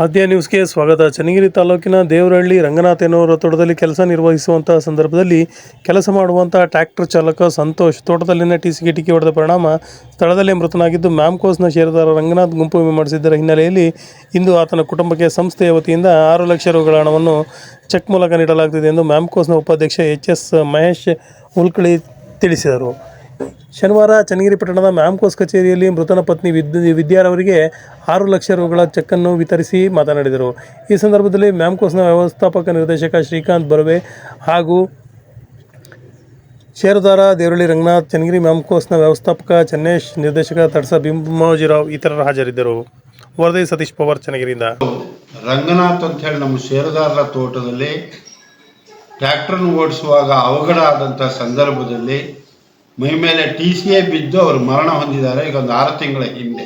ಆದ್ಯ ನ್ಯೂಸ್ಗೆ ಸ್ವಾಗತ. ಚನ್ನಗಿರಿ ತಾಲೂಕಿನ ದೇವರಹಳ್ಳಿ ರಂಗನಾಥ್ ಎನ್ನುವರ ತೋಟದಲ್ಲಿ ಕೆಲಸ ನಿರ್ವಹಿಸುವಂತಹ ಸಂದರ್ಭದಲ್ಲಿ ಕೆಲಸ ಮಾಡುವಂತಹ ಟ್ರ್ಯಾಕ್ಟರ್ ಚಾಲಕ ಸಂತೋಷ್ ತೋಟದಲ್ಲಿನ ಟಿಸಿಗೆ ಟಿಕೆ ಹೊಡೆದ ಪರಿಣಾಮ ಸ್ಥಳದಲ್ಲೇ ಮೃತನಾಗಿದ್ದು ಮ್ಯಾಮ್ಕೋಸ್ನ ಷೇರುದಾರ ರಂಗನಾಥ್ ಗುಂಪು ವಿಮೆ ಮಾಡಿಸಿದ್ದರ ಹಿನ್ನೆಲೆಯಲ್ಲಿ ಇಂದು ಆತನ ಕುಟುಂಬಕ್ಕೆ ಸಂಸ್ಥೆಯ ವತಿಯಿಂದ ಆರು ಲಕ್ಷ ರುಗಳ ಹಣವನ್ನು ಚೆಕ್ ಮೂಲಕ ನೀಡಲಾಗುತ್ತಿದೆ ಎಂದು ಮ್ಯಾಮ್ಕೋಸ್ನ ಉಪಾಧ್ಯಕ್ಷ ಎಚ್ ಎಸ್ ಮಹೇಶ್ ಉಲ್ಕಳಿ ತಿಳಿಸಿದರು. ಶನಿವಾರ ಚನ್ನಗಿರಿ ಪಟ್ಟಣದ ಮ್ಯಾಮ್ಕೋಸ್ ಕಚೇರಿಯಲ್ಲಿ ಮೃತನ ಪತ್ನಿ ವಿದ್ ವಿದ್ಯಾರವರಿಗೆ ಆರು ಲಕ್ಷ ರೂಪಾಯಿಗಳ ಚೆಕ್ಕನ್ನು ವಿತರಿಸಿ ಮಾತನಾಡಿದರು. ಈ ಸಂದರ್ಭದಲ್ಲಿ ಮ್ಯಾಮ್ಕೋಸ್ನ ವ್ಯವಸ್ಥಾಪಕ ನಿರ್ದೇಶಕ ಶ್ರೀಕಾಂತ್ ಬರ್ವೆ ಹಾಗೂ ಷೇರುದಾರ ದೇವರಳ್ಳಿ ರಂಗನಾಥ್, ಚನ್ನಗಿರಿ ಮ್ಯಾಮ್ಕೋಸ್ನ ವ್ಯವಸ್ಥಾಪಕ ಚೆನ್ನೇಶ್, ನಿರ್ದೇಶಕ ತಡಸ ಬಿಂಬೋಜಿರಾವ್ ಇತರರು ಹಾಜರಿದ್ದರು. ವರದಿ ಸತೀಶ್ ಪವಾರ್, ಚನ್ನಗಿರಿಯಿಂದ. ರಂಗನಾಥ್ ಅಂತ ಹೇಳಿ ನಮ್ಮ ಷೇರುದಾರರ ತೋಟದಲ್ಲಿ ಟ್ರ್ಯಾಕ್ಟರ್ನ ಓಡಿಸುವಾಗ ಅವಘಡ ಆದಂಥ ಸಂದರ್ಭದಲ್ಲಿ ಮೈ ಮೇಲೆ ಟಿ ಸಿ ಎ ಬಿದ್ದು ಅವರು ಮರಣ ಹೊಂದಿದ್ದಾರೆ. ಈಗ ಒಂದು ಆರು ತಿಂಗಳ ಹಿಂದೆ.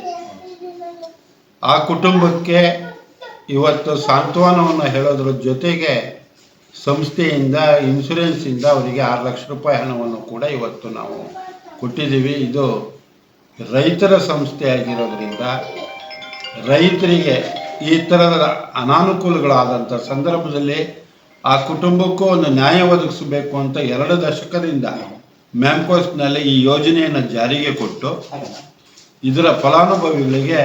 ಆ ಕುಟುಂಬಕ್ಕೆ ಇವತ್ತು ಸಾಂತ್ವನವನ್ನು ಹೇಳೋದ್ರ ಜೊತೆಗೆ ಸಂಸ್ಥೆಯಿಂದ, ಇನ್ಸುರೆನ್ಸಿಂದ ಅವರಿಗೆ ಆರು ಲಕ್ಷ ರೂಪಾಯಿ ಹಣವನ್ನು ಕೂಡ ಇವತ್ತು ನಾವು ಕೊಟ್ಟಿದ್ದೀವಿ. ಇದು ರೈತರ ಸಂಸ್ಥೆ ಆಗಿರೋದ್ರಿಂದ ರೈತರಿಗೆ ಈ ಥರದ ಅನಾನುಕೂಲಗಳಾದಂಥ ಸಂದರ್ಭದಲ್ಲಿ ಆ ಕುಟುಂಬಕ್ಕೂ ಒಂದು ನ್ಯಾಯ ಒದಗಿಸಬೇಕು ಅಂತ ಎರಡು ದಶಕದಿಂದ ಮ್ಯಾಂಕೋಸ್ನಲ್ಲಿ ಈ ಯೋಜನೆಯನ್ನು ಜಾರಿಗೆ ಕೊಟ್ಟು ಇದರ ಫಲಾನುಭವಿಗಳಿಗೆ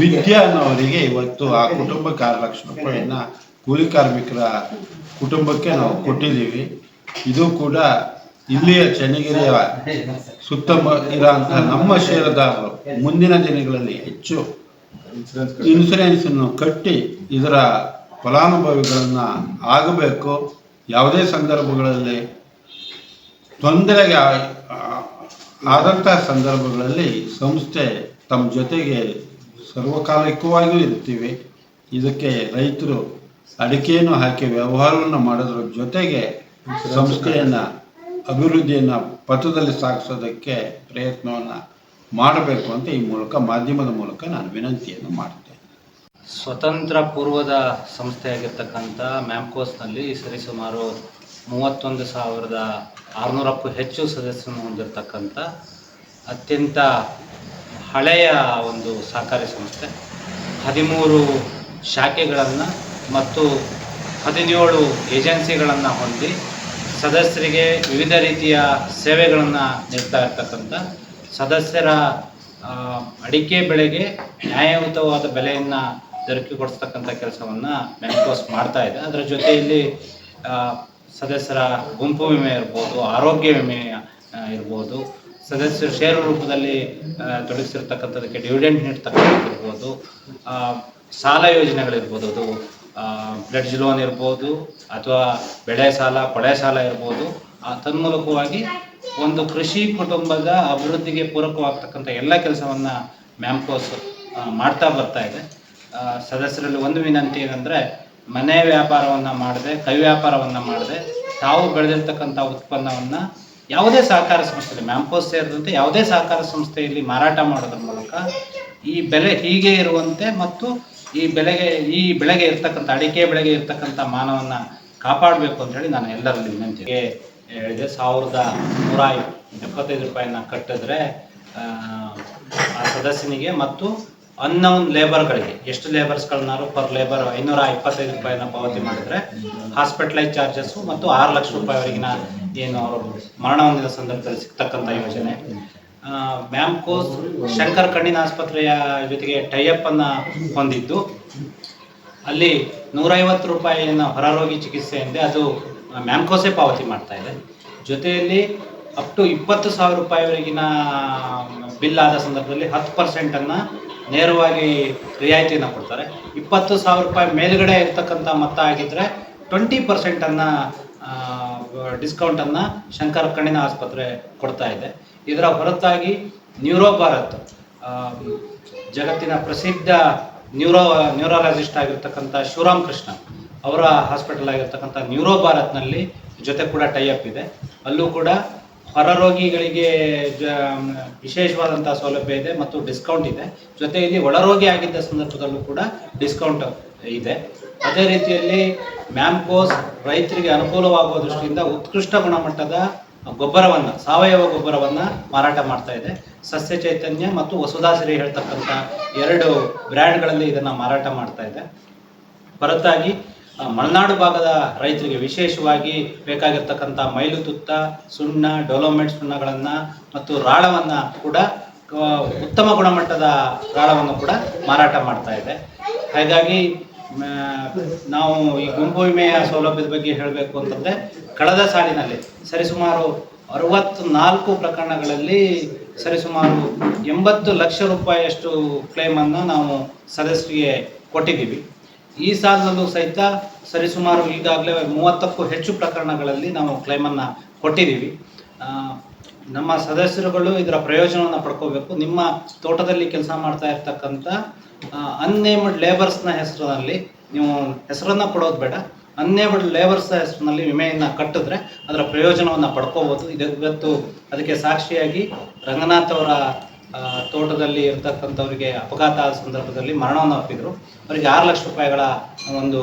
ವಿದ್ಯಾ ಅನ್ನೋರಿಗೆ ಇವತ್ತು ಆ ಕುಟುಂಬಕ್ಕೆ ಆರು ಲಕ್ಷ ರೂಪಾಯಿಯನ್ನ ಕೂಲಿ ಕಾರ್ಮಿಕರ ಕುಟುಂಬಕ್ಕೆ ನಾವು ಕೊಟ್ಟಿದ್ದೀವಿ. ಇದು ಕೂಡ ಇಲ್ಲಿಯ ಚನ್ನಗಿರಿಯ ಸುತ್ತಮ ಇರುವಂತಹ ನಮ್ಮ ಷೇರುದಾರರು ಮುಂದಿನ ದಿನಗಳಲ್ಲಿ ಹೆಚ್ಚು ಇನ್ಸೂರೆನ್ಸ್ ಅನ್ನು ಕಟ್ಟಿ ಇದರ ಫಲಾನುಭವಿಗಳನ್ನ ಆಗಬೇಕು. ಯಾವುದೇ ಸಂದರ್ಭಗಳಲ್ಲಿ ತೊಂದರೆಗೆ ಆದಂತಹ ಸಂದರ್ಭಗಳಲ್ಲಿ ಸಂಸ್ಥೆ ತಮ್ಮ ಜೊತೆಗೆ ಸರ್ವಕಾಲಿಕವಾಗಿಯೂ ಇರ್ತೀವಿ ಇದಕ್ಕೆ ರೈತರು ಅಡಿಕೆಯನ್ನು ಹಾಕಿ ವ್ಯವಹಾರವನ್ನು ಮಾಡೋದ್ರ ಜೊತೆಗೆ ಸಂಸ್ಥೆಯನ್ನು ಅಭಿವೃದ್ಧಿಯನ್ನು ಪಥದಲ್ಲಿ ಸಾಗಿಸೋದಕ್ಕೆ ಪ್ರಯತ್ನವನ್ನು ಮಾಡಬೇಕು ಅಂತ ಈ ಮೂಲಕ, ಮಾಧ್ಯಮದ ಮೂಲಕ ನಾನು ವಿನಂತಿಯನ್ನು ಮಾಡ್ತೇನೆ. ಸ್ವತಂತ್ರ ಪೂರ್ವದ ಸಂಸ್ಥೆಯಾಗಿರ್ತಕ್ಕಂಥ ಮ್ಯಾಮ್ಕೋಸ್ನಲ್ಲಿ ಸರಿಸುಮಾರು ಮೂವತ್ತೊಂದು ಸಾವಿರದ ಆರುನೂರಕ್ಕೂ ಹೆಚ್ಚು ಸದಸ್ಯರನ್ನು ಹೊಂದಿರತಕ್ಕಂಥ ಅತ್ಯಂತ ಹಳೆಯ ಒಂದು ಸಹಕಾರಿ ಸಂಸ್ಥೆ. ಹದಿಮೂರು ಶಾಖೆಗಳನ್ನು ಮತ್ತು ಹದಿನೇಳು ಏಜೆನ್ಸಿಗಳನ್ನು ಹೊಂದಿ ಸದಸ್ಯರಿಗೆ ವಿವಿಧ ರೀತಿಯ ಸೇವೆಗಳನ್ನು ನೀಡ್ತಾ ಇರ್ತಕ್ಕಂಥ ಸದಸ್ಯರ ಅಡಿಕೆ ಬೆಳೆಗೆ ನ್ಯಾಯಯುತವಾದ ಬೆಲೆಯನ್ನು ದೊರಕಿಕೊಡಿಸ್ತಕ್ಕಂಥ ಕೆಲಸವನ್ನು ಮ್ಯಾಂಕೋಸ್ ಮಾಡ್ತಾ ಇದೆ. ಅದರ ಜೊತೆಯಲ್ಲಿ ಇಲ್ಲಿ ಸದಸ್ಯರ ಗುಂಪು ವಿಮೆ ಇರ್ಬೋದು, ಆರೋಗ್ಯ ವಿಮೆ ಇರ್ಬೋದು, ಸದಸ್ಯರು ಷೇರು ರೂಪದಲ್ಲಿ ತೊಡಗಿಸಿರ್ತಕ್ಕಂಥದಕ್ಕೆ ಡಿವಿಡೆಂಟ್ ನೀಡ್ತಕ್ಕಂಥದ್ದು ಇರ್ಬೋದು ಸಾಲ ಯೋಜನೆಗಳಿರ್ಬೋದು, ಅದು ಬ್ಲಡ್ಜ್ ಲೋನ್ ಇರ್ಬೋದು, ಅಥವಾ ಬೆಳೆ ಸಾಲ, ಕೊಳೆ ಸಾಲ ಇರ್ಬೋದು ತನ್ಮೂಲಕವಾಗಿ ಒಂದು ಕೃಷಿ ಕುಟುಂಬದ ಅಭಿವೃದ್ಧಿಗೆ ಪೂರಕವಾಗ್ತಕ್ಕಂಥ ಎಲ್ಲ ಕೆಲಸವನ್ನು ಮ್ಯಾಮ್ಕೋಸ್ ಮಾಡ್ತಾ ಬರ್ತಾ ಇದೆ. ಸದಸ್ಯರಲ್ಲಿ ಒಂದು ವಿನಂತಿ ಏನಂದರೆ, ಮನೆ ವ್ಯಾಪಾರವನ್ನು ಮಾಡದೆ, ಕೈ ವ್ಯಾಪಾರವನ್ನು ಮಾಡದೆ, ತಾವು ಬೆಳೆದಿರ್ತಕ್ಕಂಥ ಉತ್ಪನ್ನವನ್ನು ಯಾವುದೇ ಸಹಕಾರ ಸಂಸ್ಥೆಯಲ್ಲಿ ಮ್ಯಾಂಪೋಸ್ ಸೇರಿದಂತೆ ಯಾವುದೇ ಸಹಕಾರ ಸಂಸ್ಥೆಯಲ್ಲಿ ಮಾರಾಟ ಮಾಡೋದ್ರ ಮೂಲಕ ಈ ಬೆಲೆ ಹೀಗೆ ಇರುವಂತೆ ಮತ್ತು ಈ ಬೆಲೆಗೆ, ಈ ಬೆಳೆಗೆ ಇರ್ತಕ್ಕಂಥ, ಅಡಿಕೆ ಬೆಳೆಗೆ ಇರ್ತಕ್ಕಂಥ ಮಾನವನ್ನ ಕಾಪಾಡಬೇಕು ಅಂತ ಹೇಳಿ ನಾನು ಎಲ್ಲರಲ್ಲಿ ವಿನಂತಿಗೆ ಹೇಳಿದೆ. ಸಾವಿರದ ನೂರ ಎಪ್ಪತ್ತೈದು ರೂಪಾಯಿನ ಕಟ್ಟಿದ್ರೆ ಆ ಸದಸ್ಯನಿಗೆ ಮತ್ತು ಅನ್ನೌನ್ ಲೇಬರ್ಗಳಿಗೆ ಎಷ್ಟು ಲೇಬರ್ಸ್ಗಳನ್ನಾರು ಪರ್ ಲೇಬರ್ ಐನೂರ ಇಪ್ಪತ್ತೈದು ರೂಪಾಯಿನ ಪಾವತಿ ಮಾಡಿದ್ರೆ ಹಾಸ್ಪಿಟಲೈಸ್ ಚಾರ್ಜಸ್ಸು ಮತ್ತು ಆರು ಲಕ್ಷ ರೂಪಾಯಿವರೆಗಿನ ಏನು ಅವರು ಮರಣ ಹೊಂದಿದ ಸಂದರ್ಭದಲ್ಲಿ ಸಿಗ್ತಕ್ಕಂಥ ಯೋಜನೆ. ಮ್ಯಾಮ್ಕೋಸ್ ಶಂಕರ್ ಕಣ್ಣಿನ ಆಸ್ಪತ್ರೆಯ ಜೊತೆಗೆ ಟೈಅಪ್ ಅನ್ನ ಹೊಂದಿದ್ದು. ಅಲ್ಲಿ ನೂರೈವತ್ತು ರೂಪಾಯಿಯನ್ನು ಹೊರರೋಗಿ ಚಿಕಿತ್ಸೆ ಎಂದೇ ಅದು ಮ್ಯಾಮ್ಕೋಸೇ ಪಾವತಿ ಮಾಡ್ತಾ ಇದೆ. ಜೊತೆಯಲ್ಲಿ ಅಪ್ ಟು ಇಪ್ಪತ್ತು ಸಾವಿರ ರೂಪಾಯಿವರೆಗಿನ ಬಿಲ್ ಆದ ಸಂದರ್ಭದಲ್ಲಿ ಹತ್ತು ಪರ್ಸೆಂಟನ್ನು ನೇರವಾಗಿ ರಿಯಾಯಿತಿಯನ್ನು ಕೊಡ್ತಾರೆ. ಇಪ್ಪತ್ತು ಸಾವಿರ ರೂಪಾಯಿ ಮೇಲ್ಗಡೆ ಇರ್ತಕ್ಕಂಥ ಮೊತ್ತ ಆಗಿದ್ದರೆ ಟ್ವೆಂಟಿ ಪರ್ಸೆಂಟನ್ನು ಡಿಸ್ಕೌಂಟನ್ನು ಶಂಕರ ಕಣ್ಣಿನ ಆಸ್ಪತ್ರೆ ಕೊಡ್ತಾ ಇದೆ. ಇದರ ಹೊರತಾಗಿ ನ್ಯೂರೋ ಭಾರತ್ ಜಗತ್ತಿನ ಪ್ರಸಿದ್ಧ ನ್ಯೂರೋ, ನ್ಯೂರಾಲಜಿಸ್ಟ್ ಆಗಿರ್ತಕ್ಕಂಥ ಶಿವರಾಮ್ ಕೃಷ್ಣ ಅವರ ಹಾಸ್ಪಿಟಲ್ ಆಗಿರ್ತಕ್ಕಂಥ ನ್ಯೂರೋ ಭಾರತ್ನಲ್ಲಿ ಜೊತೆ ಕೂಡ ಟೈ ಅಪ್ ಇದೆ. ಅಲ್ಲೂ ಕೂಡ ಹೊರರೋಗಿಗಳಿಗೆ ಜ ವಿಶೇಷವಾದಂತಹ ಸೌಲಭ್ಯ ಇದೆ ಮತ್ತು ಡಿಸ್ಕೌಂಟ್ ಇದೆ. ಜೊತೆಯಲ್ಲಿ ಒಳರೋಗಿ ಆಗಿದ್ದ ಸಂದರ್ಭದಲ್ಲೂ ಕೂಡ ಡಿಸ್ಕೌಂಟ್ ಇದೆ. ಅದೇ ರೀತಿಯಲ್ಲಿ ಮ್ಯಾಂಕೋಸ್ ರೈತರಿಗೆ ಅನುಕೂಲವಾಗುವ ದೃಷ್ಟಿಯಿಂದ ಉತ್ಕೃಷ್ಟ ಗುಣಮಟ್ಟದ ಗೊಬ್ಬರವನ್ನು, ಸಾವಯವ ಗೊಬ್ಬರವನ್ನು ಮಾರಾಟ ಮಾಡ್ತಾ ಇದೆ. ಸಸ್ಯ ಚೈತನ್ಯ ಮತ್ತು ವಸುದಾಸರಿ ಹೇಳ್ತಕ್ಕಂಥ ಎರಡು ಬ್ರ್ಯಾಂಡ್ಗಳಲ್ಲಿ ಇದನ್ನು ಮಾರಾಟ ಮಾಡ್ತಾ ಇದೆ. ಹೊರತಾಗಿ ಮಲೆನಾಡು ಭಾಗದ ರೈತರಿಗೆ ವಿಶೇಷವಾಗಿ ಬೇಕಾಗಿರ್ತಕ್ಕಂಥ ಮೈಲು ತುತ್ತ, ಸುಣ್ಣ ಡೆವಲಪ್ಮೆಂಟ್ ಸುಣ್ಣಗಳನ್ನು ಮತ್ತು ರಾಳವನ್ನು ಕೂಡ ಉತ್ತಮ ಗುಣಮಟ್ಟದ ರಾಳವನ್ನು ಕೂಡ ಮಾರಾಟ ಮಾಡ್ತಾ ಇದೆ. ಹಾಗಾಗಿ ನಾವು ಈ ಗುಂಪು ವಿಮೆಯ ಸೌಲಭ್ಯದ ಬಗ್ಗೆ ಹೇಳಬೇಕು ಅಂತಂದರೆ, ಕಳೆದ ಸಾಲಿನಲ್ಲಿ ಸರಿಸುಮಾರು ಅರವತ್ನಾಲ್ಕು ಪ್ರಕರಣಗಳಲ್ಲಿ ಸರಿಸುಮಾರು ಎಂಬತ್ತು ಲಕ್ಷ ರೂಪಾಯಿಯಷ್ಟು ಕ್ಲೇಮನ್ನು ನಾವು ಸದಸ್ಯರಿಗೆ ಕೊಟ್ಟಿದ್ದೀವಿ. ಈ ಸಾಲಿನಲ್ಲೂ ಸಹಿತ ಸರಿಸುಮಾರು ಈಗಾಗಲೇ ಮೂವತ್ತಕ್ಕೂ ಹೆಚ್ಚು ಪ್ರಕರಣಗಳಲ್ಲಿ ನಾವು ಕ್ಲೈಮನ್ನು ಕೊಟ್ಟಿದ್ದೀವಿ. ನಮ್ಮ ಸದಸ್ಯರುಗಳು ಇದರ ಪ್ರಯೋಜನವನ್ನು ಪಡ್ಕೋಬೇಕು. ನಿಮ್ಮ ತೋಟದಲ್ಲಿ ಕೆಲಸ ಮಾಡ್ತಾ ಇರ್ತಕ್ಕಂಥ ಅನ್ನೇಮ್ಡ್ ಲೇಬರ್ಸ್ನ ಹೆಸರಿನಲ್ಲಿ ನೀವು ಹೆಸರನ್ನು ಕೊಡೋದು ಬೇಡ. ಅನ್ನೇಬಲ್ ಲೇಬರ್ಸ್ ಹೆಸರಿನಲ್ಲಿ ವಿಮೆಯನ್ನು ಕಟ್ಟಿದ್ರೆ ಅದರ ಪ್ರಯೋಜನವನ್ನು ಪಡ್ಕೋಬೋದು. ಇವತ್ತು ಅದಕ್ಕೆ ಸಾಕ್ಷಿಯಾಗಿ ರಂಗನಾಥ್ ಅವರ ತೋಟದಲ್ಲಿ ಇರ್ತಕ್ಕಂಥವ್ರಿಗೆ ಅಪಘಾತ ಸಂದರ್ಭದಲ್ಲಿ ಮರಣವನ್ನು ಒಪ್ಪಿದ್ರು. ಅವರಿಗೆ ಆರು ಲಕ್ಷ ರೂಪಾಯಿಗಳ ಒಂದು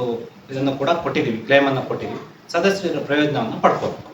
ಇದನ್ನು ಕೂಡ ಕೊಟ್ಟಿದ್ದೀವಿ ಕ್ಲೇಮನ್ನು ಕೊಟ್ಟಿದ್ದೀವಿ. ಸದಸ್ಯರ ಪ್ರಯೋಜನವನ್ನು ಪಡ್ಕೋಬೇಕು